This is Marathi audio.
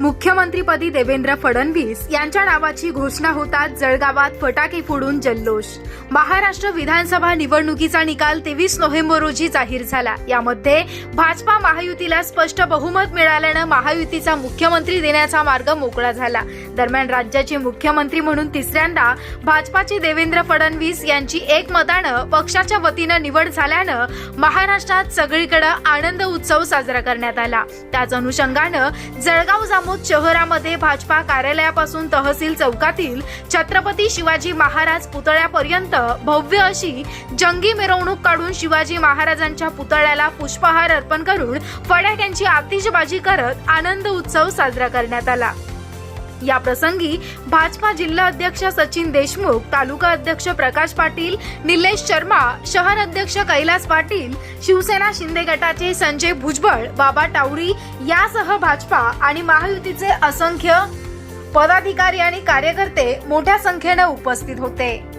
मुख्यमंत्रीपदी देवेंद्र फडणवीस यांच्या नावाची घोषणा होताच जळगावात फटाके फोडून जल्लोष. महाराष्ट्र विधानसभा निवडणुकीचा निकाल तेवीस नोव्हेंबर रोजी जाहीर झाला. यामध्ये भाजपा महायुतीला स्पष्ट बहुमत मिळाल्यानं महायुतीचा मुख्यमंत्री देण्याचा मार्ग मोकळा झाला. दरम्यान राज्याचे मुख्यमंत्री म्हणून तिसऱ्यांदा भाजपाचे देवेंद्र फडणवीस यांची एकमतानं पक्षाच्या वतीनं निवड झाल्यानं महाराष्ट्रात सगळीकडे आनंद उत्सव साजरा करण्यात आला. त्याच अनुषंगानं जळगाव जामोद शहरामध्ये भाजपा कार्यालयापासून तहसील चौकातील छत्रपती शिवाजी महाराज पुतळ्यापर्यंत भव्य अशी जंगी मिरवणूक काढून शिवाजी महाराजांच्या पुतळ्याला पुष्पहार अर्पण करून फटाक्यांची आतिषबाजी करत आनंद उत्सव साजरा करण्यात आला. या प्रसंगी भाजपा जिल्हा अध्यक्ष सचिन देशमुख तालुका अध्यक्ष प्रकाश पाटील निलेश शर्मा शहर अध्यक्ष कैलास पाटील शिवसेना शिंदे गटाचे संजय भुजबळ बाबा टावरी यासह भाजपा आणि महायुतीचे असंख्य पदाधिकारी आणि कार्यकर्ते मोठ्या संख्येनं उपस्थित होते.